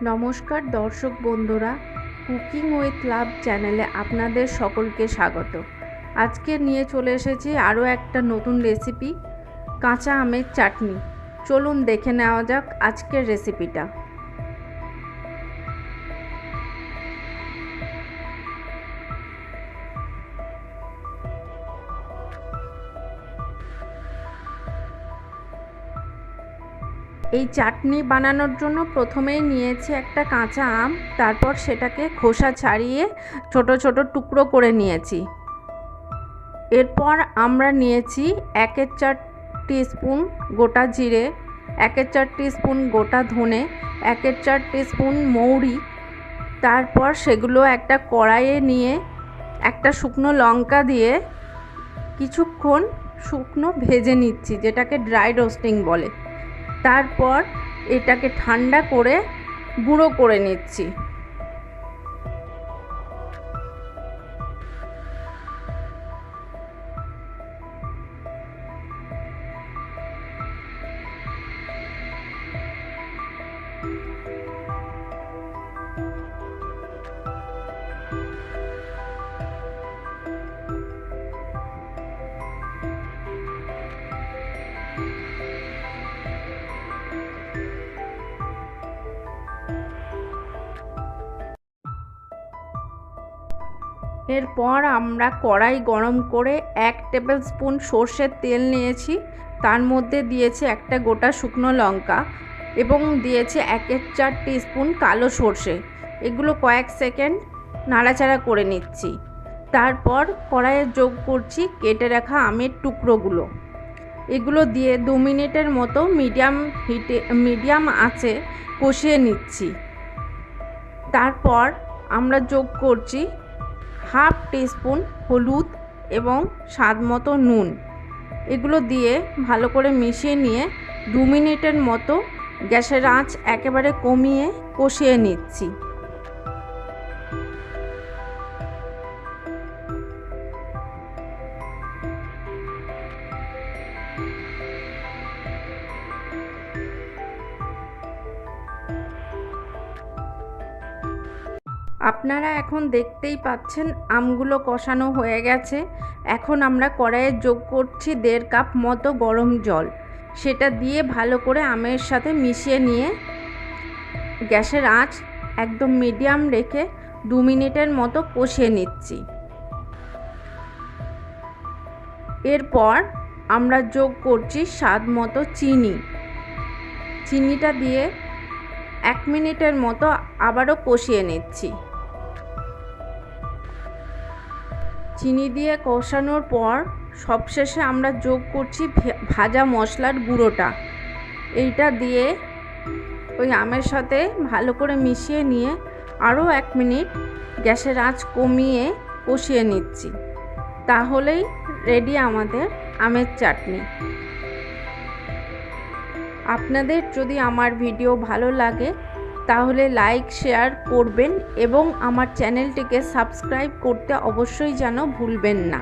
নমস্কার দর্শক বন্ধুরা কুকিং উইথ লাভ চ্যানেলে আপনাদের সকলকে স্বাগত। আজকে নিয়ে চলে এসেছি আরও একটা নতুন রেসিপি কাঁচা আমের চাটনি। চলুন দেখে নেওয়া যাক আজকের রেসিপিটা এই চাটনি বানানোর জন্য প্রথমেই নিয়েছি একটা কাঁচা আম, তারপর সেটাকে খোসা ছাড়িয়ে ছোট ছোট টুকরো করে নিয়েছি। এরপর আমরা নিয়েছি একের চার স্পুন গোটা জিরে, একের চার স্পুন গোটা ধনে, একের চার স্পুন মৌরি, তারপর সেগুলো একটা কড়াইয়ে নিয়ে একটা শুকনো লঙ্কা দিয়ে কিছুক্ষণ শুকনো ভেজে নিচ্ছি, যেটাকে ড্রাই রোস্টিং বলে। তারপর এটাকে ঠান্ডা করে গুঁড়ো করে নিচ্ছি। এরপর আমরা কড়াই গরম করে এক টেবিল স্পুন সর্ষের তেল নিয়েছি। তার মধ্যে দিয়েছি একটা গোটা শুকনো লঙ্কা এবং দিয়েছি একের চার স্পুন কালো সর্ষে। এগুলো কয়েক সেকেন্ড নাড়াচাড়া করে নিচ্ছি। তারপর কড়াইয়ে যোগ করছি কেটে রাখা আমের টুকরোগুলো। এগুলো দিয়ে দু মিনিটের মতো মিডিয়াম হিটে, মিডিয়াম আঁচে কষিয়ে নিচ্ছি। তারপর আমরা যোগ করছি হাফ টিস্পুন হলুদ এবং স্বাদ মতো নুন। এগুলো দিয়ে ভালো করে মিশিয়ে নিয়ে দু মিনিটের মতো গ্যাসের আঁচ একেবারে কমিয়ে কষিয়ে নিচ্ছি। আপনারা এখন দেখতেই পাচ্ছেন আমগুলো কষানো হয়ে গেছে। এখন আমরা কড়াইয়ে যোগ করছি দেড় কাপ মতো গরম জল। সেটা দিয়ে ভালো করে আমের সাথে মিশিয়ে নিয়ে গ্যাসের আঁচ একদম মিডিয়াম রেখে দু মিনিটের মতো কষিয়ে নিচ্ছি। এরপর আমরা যোগ করছি স্বাদ মতো চিনি। চিনিটা দিয়ে এক মিনিটের মতো আবারও কষিয়ে নিচ্ছি। চিনি দিয়ে কষানোর পর সবশেষে আমরা যোগ করছি ভাজা মশলার গুঁড়োটা। এইটা দিয়ে ওই আমের সাথে ভালো করে মিশিয়ে নিয়ে আরও এক মিনিট গ্যাসের আঁচ কমিয়ে কষিয়ে নিচ্ছি। তাহলেই রেডি আমাদের আমের চাটনি। আপনাদের যদি আমার ভিডিও ভালো লাগে তাহলে লাইক শেয়ার করবেন এবং আমার চ্যানেলটিকে সাবস্ক্রাইব করতে অবশ্যই যেন ভুলবেন না।